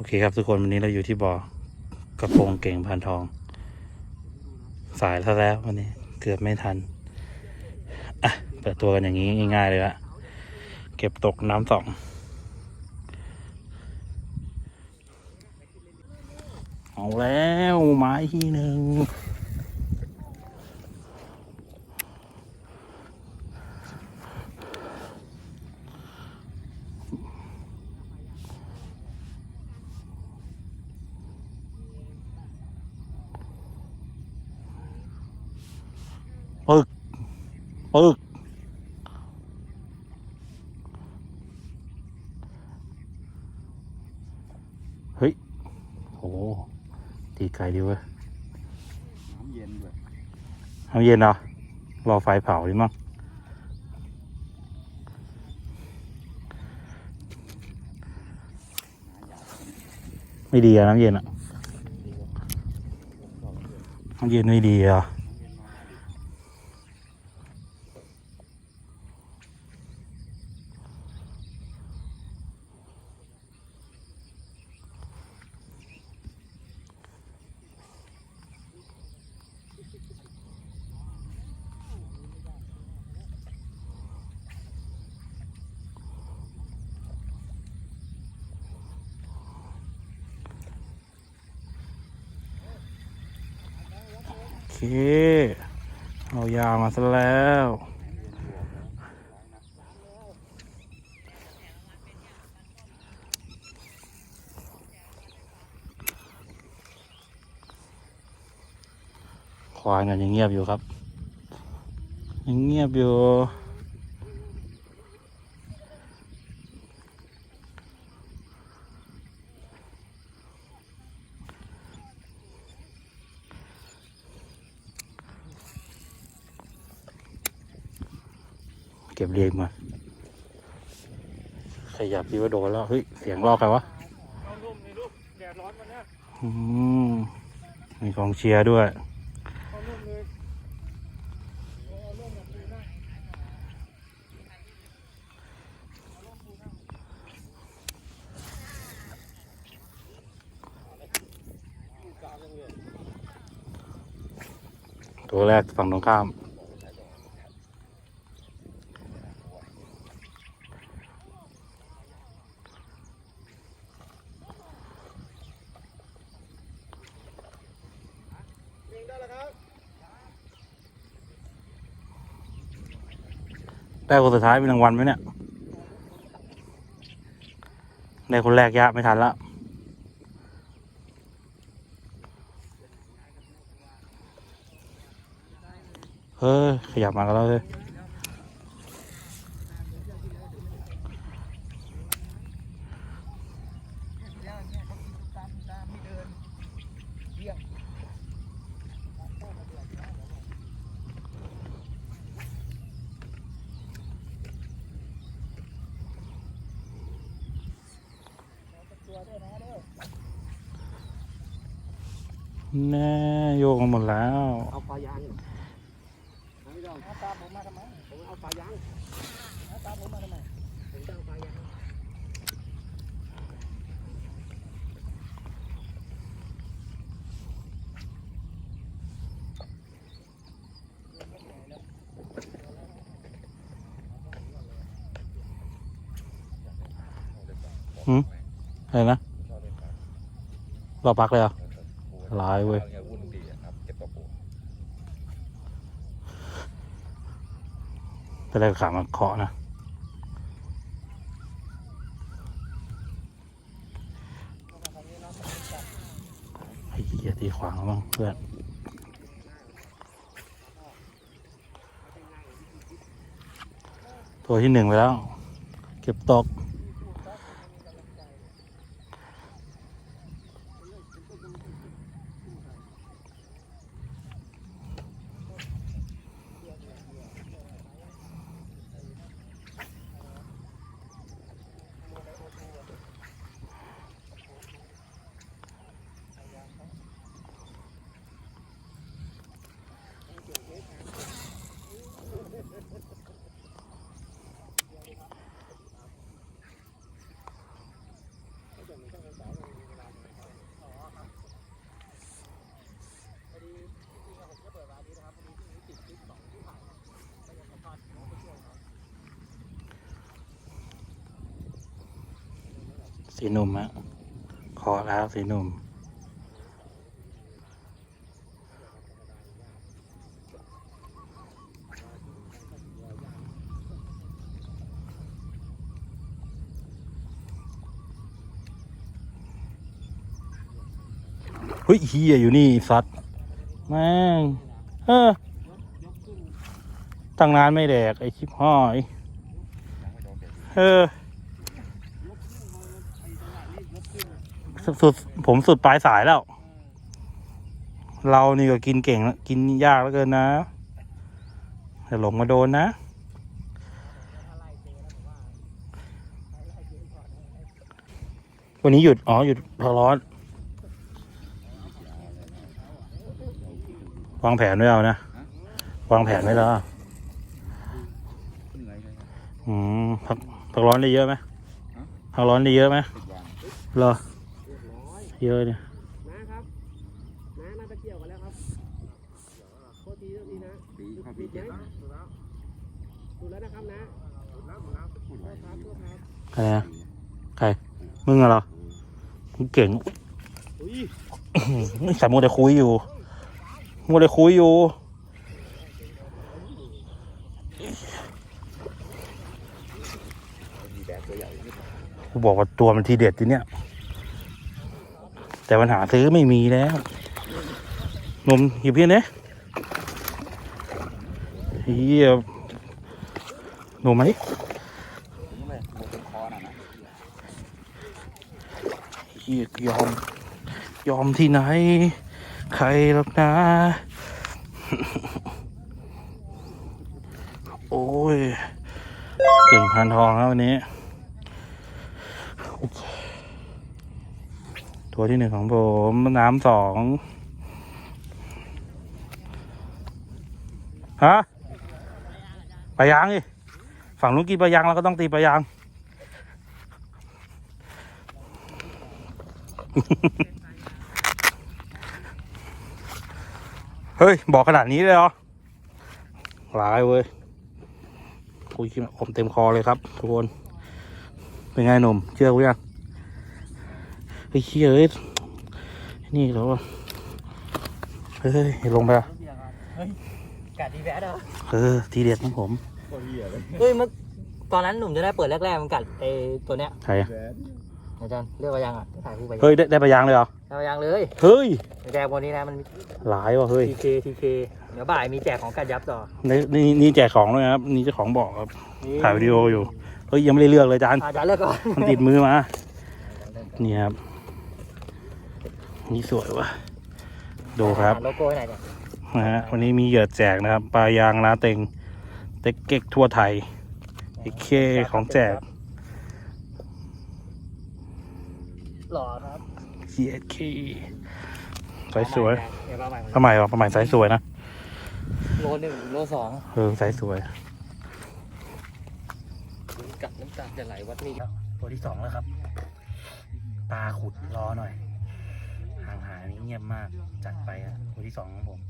โอเคครับทุกคนวันนี้เราอยู่ที่บ่อกระโปรงเก่งพันทอง สายแล้วแล้ววันนี้เกือบไม่ทัน อะ เปิดตัวกันอย่างนี้ง่ายๆเลยละเก็บตกน้ำสองเอาแล้วไม้ที่หนึ่ง ปึกเฮ้ยโอ้ตีไกลดีเว้ยน้ำเย็นด้วยน้ำเย็นเหรอรอไฟเผาดิมั้งไม่ดีอะน้ำเย็นอะน้ำเย็นไม่ดีอะ เค เอายามาซะแล้วควายกันยังเงียบอยู่ครับ ยังเงียบอยู่ เก็บเรียงมา ขยับดีว่าโดนแล้ว เฮ้ย เสียงรอบใครวะเอาร่มในลูกแดดร้อนวันนี้อืมมีกองเชียร์ด้วยเอาร่มเลยเอาร่มแบบนี้นะตัวแรกฝั่งตรงข้าม ยิงได้แล้วครับ ได้คนสุดท้ายเป็นรางวัลไหมเนี่ยได้คนแรกยะไม่ทันละเฮ้ยขยับมาแล้วเลย แน่โยกมาหมดแล้วเอาปลายางเอาไม่ต้องเอาตามผมมาทำไมผมเอาปลายางเอาตามผมมาทำไมผมจะเอาปลายาง อะไรนะรอพักเลยเหรอ หลายเว้ย วุ่นดีครับเก็บตัวปูไปได้ขามาเคาะนะ ไอ้เหี้ยตีขวางแล้วมั้งเพื่อน ตัวที่หนึ่งไปแล้ว เก็บตก สีหนุ่มฮะขอแล้วสีหนุ่ม เฮ้ยเฮียอยู่นี่สัตว์แม่งเออตั้งนานไม่แดก ไอชิบห้อย เออ สุดผมสุดปลายสายแล้ว เรานี่ก็กินเก่ง กินยากแล้วเกินนะอย่าหลงมาโดนนะ วันนี้หยุด อ๋อ หยุดพอร้อน วางแผนไว้เอานะ วางแผนไว้แล้วอืมพักพักร้อนได้เยอะไหมพักร้อนได้เยอะไหมเหรอ เยอะเนี่ยนะครับน้าน่าจะเกี่ยวกันแล้วครับโทษทีโทษทีนะปีเข้าปีเจ็ดถูกแล้วถูกแล้วนะครับนะถูกแล้วถูกแล้วถูกแล้วครับถูกครับใครอะใครมึงอะเหรอมึงเก่งอุ้ยแต่มัวแต่คุยอยู่มัวแต่คุยอยู่มีแบบตัวใหญ่กูบอกว่าตัวมันทีเด็ดทีเนี้ย แต่ปัญหาซื้อไม่มีแล้ว นมหยิบพี่เนี่ยเฮียหนมไหมนี่ยโมเป็นคอน่ะนะเฮียยอม ยอมที่ไหน ใครหรอกนะ โอ้ยเก่งพันทองครับวันนี้โอเค ตัวที่หนึ่งของผมน้ำสองฮะปลายางดิฝั่งนู้นกินปลายางเราก็ต้องตีปลายาง เฮ้ย บอกขนาดนี้เลยเหรอลายเว้ยคุยกินผมเต็มคอเลยครับทุกคน เป็นไงหนุ่มเชื่อกูยัง เฮ้ยเชื่อเอ้ยนี่เหรอวะเฮ้ยลงไปอะกัดดีแวดเหรอเออทีเด็ดของผมตัวเหี้ยเลยเฮ้ยมันตอนนั้นหนุ่มจะได้เปิดแรกๆมันกัดไอตัวเนี้ยใครอะแบบอาจารย์เรียกว่ายังอะถ่ายคู่ไปเฮ้ยได้ได้ปลายางเลยเหรอเอายังเลยเฮ้ยแจกวันนี้นะมันมีหลายว่ะเฮ้ยทีเคทีเคเดี๋ยวบ่ายมีแจกของกัดยับต่อนี่นี่นี่แจกของด้วยนะครับนี่เจ้าของบอกครับถ่ายวิดีโออยู่เฮ้ยยังไม่ได้เลือกเลยจานอาจารย์เลือกก่อนมันติดมือมานี่ครับ นี่สวยว่ะ ดูครับ โลโก้ไหนเนี่ยนะฮะวันนี้มีเหยื่อแจกนะครับ ปลายางลาเต็งเต็กเก๊กทั่วไทยไอ้เคของแจกหล่อครับ GSK สายสวยเดี๋ยวมาใหม่ปลาใหม่ว่ะปลาใหม่สายสวยนะโลหนึ่งโลสองเออสายสวยกัดน้ำตาจะไหลวัดนี้ตัวที่สองแล้วครับ ตาขุดรอหน่อย ห่างหายนี้เงียบมาก จัดไปอะตัวที่สองของผม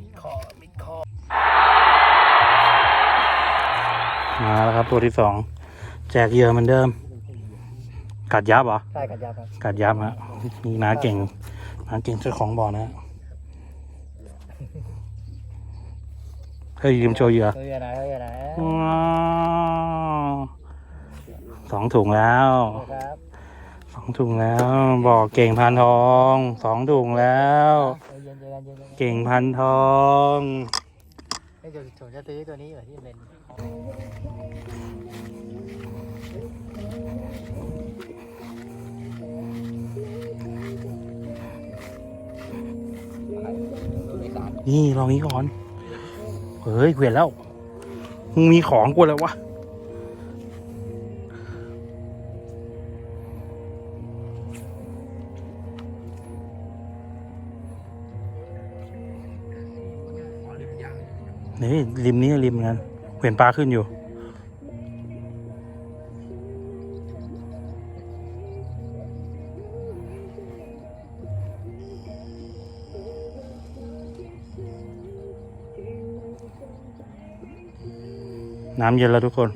มิดคอ มิดคอ มาแล้วครับตัวที่สอง แจกเหยื่อเหมือนเดิม กัดยับเหรอ ใช่กัดยับครับกัดยับฮะนี่นาเก่งนาเก่งเจ้าของบ่อนะฮะเฮ้ยยืมโชว์เหยื่อ เฮ้ยอะไรเฮ้ยอะไรว้าวสองถุงแล้ว ครับ สองถุงแล้ว บอกเก่งพันทองสองถุงแล้วเย็นเย็นเย็นเย็นเก่งพันทองเดี๋ยวผมจะซื้อตัวนี้อยู่ที่เป็นตัวในสารนี่ลองนี้ก่อน เฮ้ยเกวียนแล้วมึงมีของกูแล้ววะ นี่ริมนี้ริมเหมือนกันเห็นปลาขึ้นอยู่ น้ำเย็นแล้วทุกคน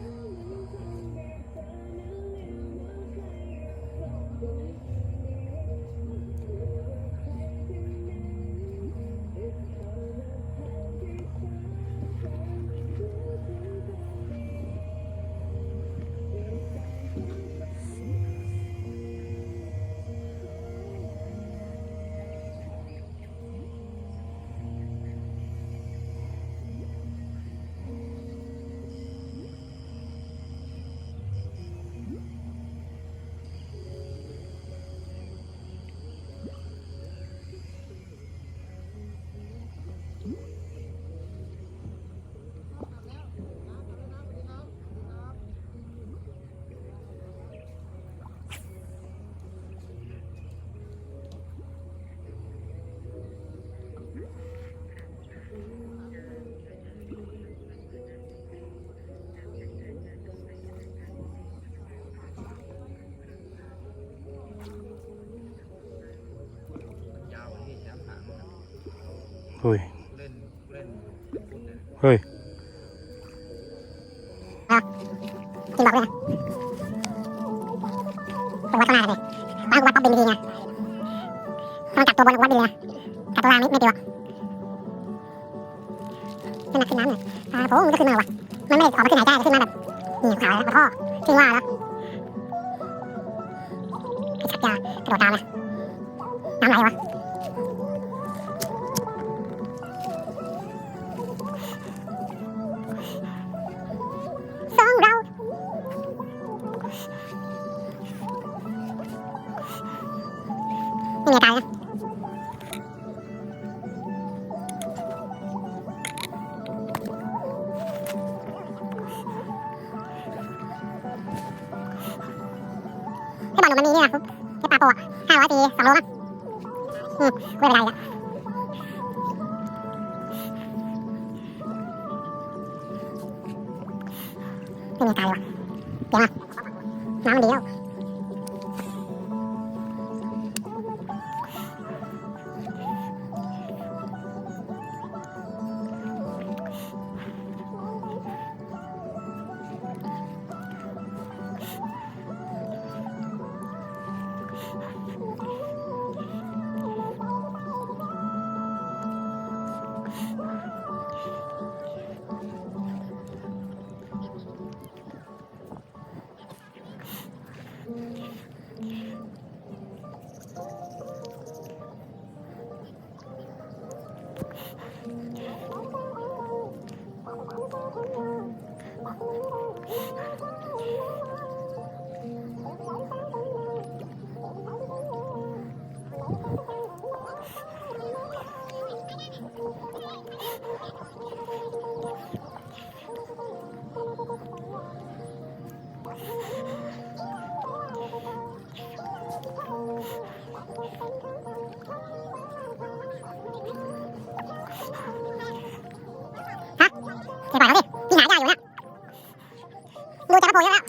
ฮ้ยเล่นเล่นฟุตเนี่ยเฮ้ยกินบอกเลยนะเป็นวัดข้างหน้าเลยบ้านกูวัดปั๊บบินทีไงต้องจับตัวบนวัดบินเลยนะจับตัวล่างไม่ไม่ดีวะขึ้นมาขึ้นน้ำเลยอ่าโผมันก็ขึ้นมาวะ ไม่มีตายเลยวะ ดูจักรโปรเยอะแล้ว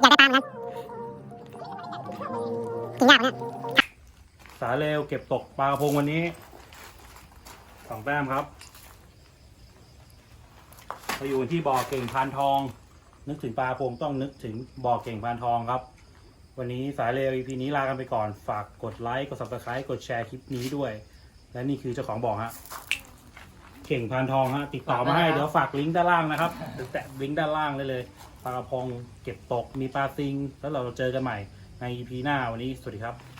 อยากได้ปลาเหมือนกันกินยากเหมือนกันสาเร็วเก็บตกปลาพงวันนี้สองแต้มครับ เราอยู่ที่บ่อเก่งพานทอง นึกถึงปลากระพงต้องนึกถึงบ่อเก่งพานทองครับ วันนี้สายเร็ว EP นี้ลากันไปก่อนฝากกดไลค์กด subscribe กดแชร์คลิปนี้ด้วย และนี่คือเจ้าของบ่อฮะเก่งพานทองฮะติดต่อมาให้เดี๋ยวฝากลิงก์ด้านล่างนะครับเดี๋ยวแตะลิงก์ด้านล่างได้เลยปลากระพงเก็บตกมีปลาซิง แล้วเราเจอกันใหม่ใน EP หน้าวันนี้สวัสดีครับ